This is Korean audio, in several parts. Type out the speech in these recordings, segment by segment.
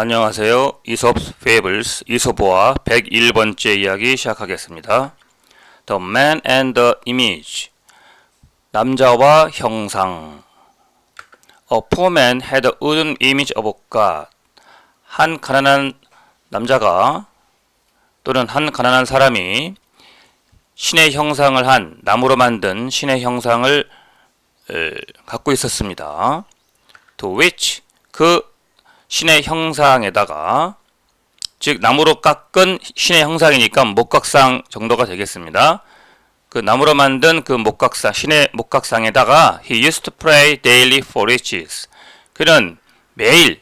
안녕하세요. 이솝 페이블스 이솝과 101번째 이야기 시작하겠습니다. The Man and the Image 남자와 형상 A poor man had a wooden image of God 한 가난한 남자가 또는 한 가난한 사람이 신의 형상을 한 나무로 만든 신의 형상을 에, 갖고 있었습니다. To which 그 신의 형상에다가 즉 나무로 깎은 신의 형상이니까 목각상 정도가 되겠습니다. 그 나무로 만든 그 목각상 신의 목각상에다가 he used to pray daily for riches. 그는 매일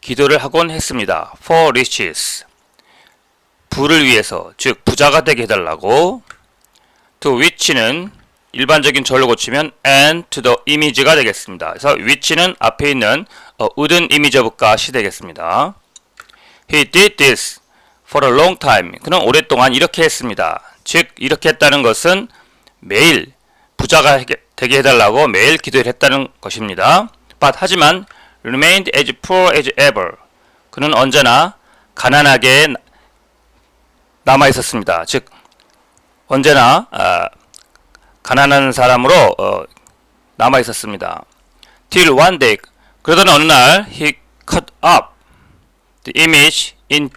기도를 하곤 했습니다. for riches. 부를 위해서 즉 부자가 되게 해달라고 to which는 일반적인 절로 고치면 and to the image가 되겠습니다. 그래서 which는 앞에 있는 어, wooden image of God이 되겠습니다. He did this for a long time. 그는 오랫동안 이렇게 했습니다. 즉 이렇게 했다는 것은 매일 부자가 되게 해달라고 매일 기도를 했다는 것입니다. But 하지만 remained as poor as ever. 그는 언제나 가난하게 남아 있었습니다. 즉 언제나 아, 가난한 사람으로 어, 남아 있었습니다. Till one day 그러던 어느 날 he cut up the image in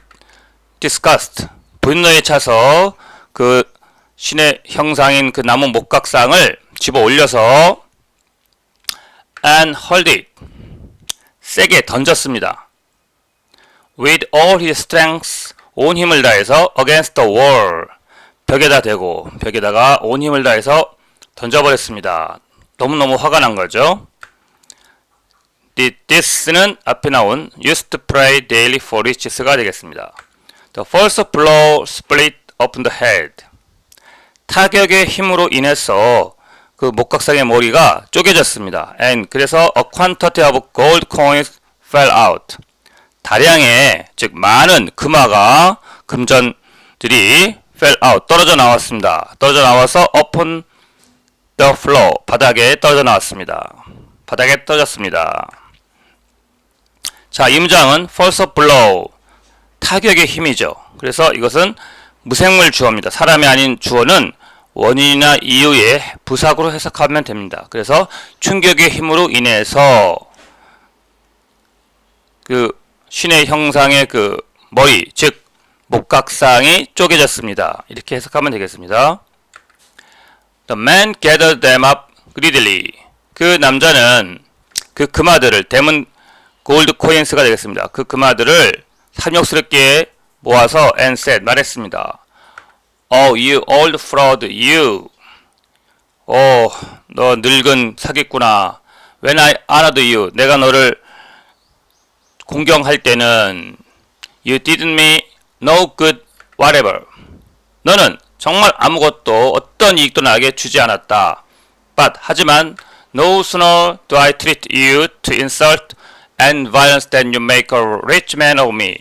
disgust 분노에 차서 그 신의 형상인 그 나무 목각상을 집어 올려서 and hurled it 세게 던졌습니다. With all his strength 온 힘을 다해서 against the wall 벽에다 대고 벽에다가 온 힘을 다해서 던져버렸습니다. 너무너무 화가 난 거죠. this는 앞에 나온 used to pray daily for riches가 되겠습니다. The first blow split open the head. 타격의 힘으로 인해서 그 목각상의 머리가 쪼개졌습니다. And 그래서 a quantity of gold coins fell out. 다량의 즉 많은 금화가 금전들이 fell out 떨어져 나왔습니다. 떨어져 나와서 upon the floor 바닥에 떨어져 나왔습니다. 바닥에 떨어졌습니다. 자, 이 문장은 force of blow 타격의 힘이죠. 그래서 이것은 무생물 주어입니다. 사람이 아닌 주어는 원인이나 이유의 부사구로 해석하면 됩니다. 그래서 충격의 힘으로 인해서 그 신의 형상의 그 머리, 즉 목각상이 쪼개졌습니다. 이렇게 해석하면 되겠습니다. The man gathered them up greedily. 그 남자는 그 금화들을 대문 골드 코인스가 되겠습니다. 그 금화들을 탐욕스럽게 모아서 and said 말했습니다. Oh, you old fraud, you. 오, 너 늙은 사기꾼아. When I honored you, 내가 너를 공경할 때는 you didn't me no good whatever. 너는 정말 아무것도 어떤 이익도 나에게 주지 않았다. But 하지만 no sooner do I treat you to insult and violence than you make a rich man of me.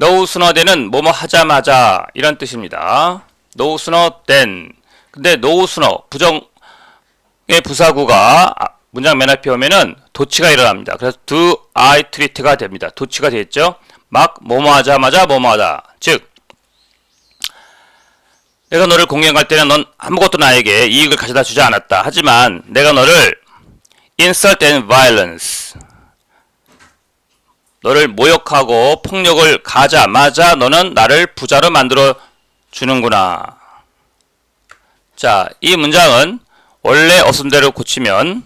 no sooner than은 뭐뭐 하자마자 이런 뜻입니다. no sooner than. 근데 no sooner 부정의 부사구가 문장 맨 앞에 오면은 도치가 일어납니다. 그래서 do I treat가 됩니다. 도치가 되겠죠. 막 뭐뭐 하자마자 뭐뭐 하다. 즉 내가 너를 공격할 때는 넌 아무것도 나에게 이익을 가져다 주지 않았다. 하지만 내가 너를 insult and violence 너를 모욕하고 폭력을 가자마자 너는 나를 부자로 만들어 주는구나. 자, 이 문장은 원래 어순대로 고치면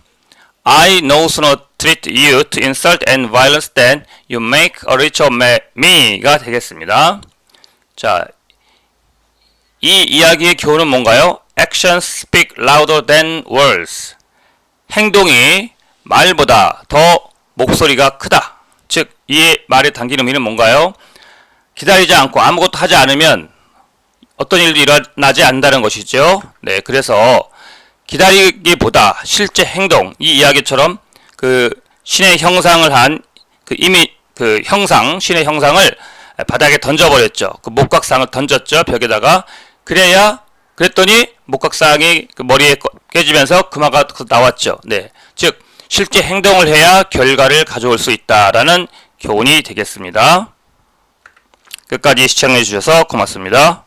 I no sooner treat you to insult and violence than you make a rich of me가 되겠습니다. 자, 이 이야기의 교훈은 뭔가요? Actions speak louder than words. 행동이 말보다 더 목소리가 크다. 즉, 이 말의 담긴 의미는 뭔가요? 기다리지 않고 아무것도 하지 않으면 어떤 일도 일어나지 않는다는 것이죠. 네, 그래서 기다리기보다 실제 행동, 이 이야기처럼 그 신의 형상을 한 그 이미 그 형상, 신의 형상을 바닥에 던져버렸죠. 그 목각상을 던졌죠. 벽에다가. 그래야, 그랬더니 목각상이 그 머리에 깨지면서 금화가 나왔죠. 네. 즉, 실제 행동을 해야 결과를 가져올 수 있다라는 교훈이 되겠습니다. 끝까지 시청해 주셔서 고맙습니다.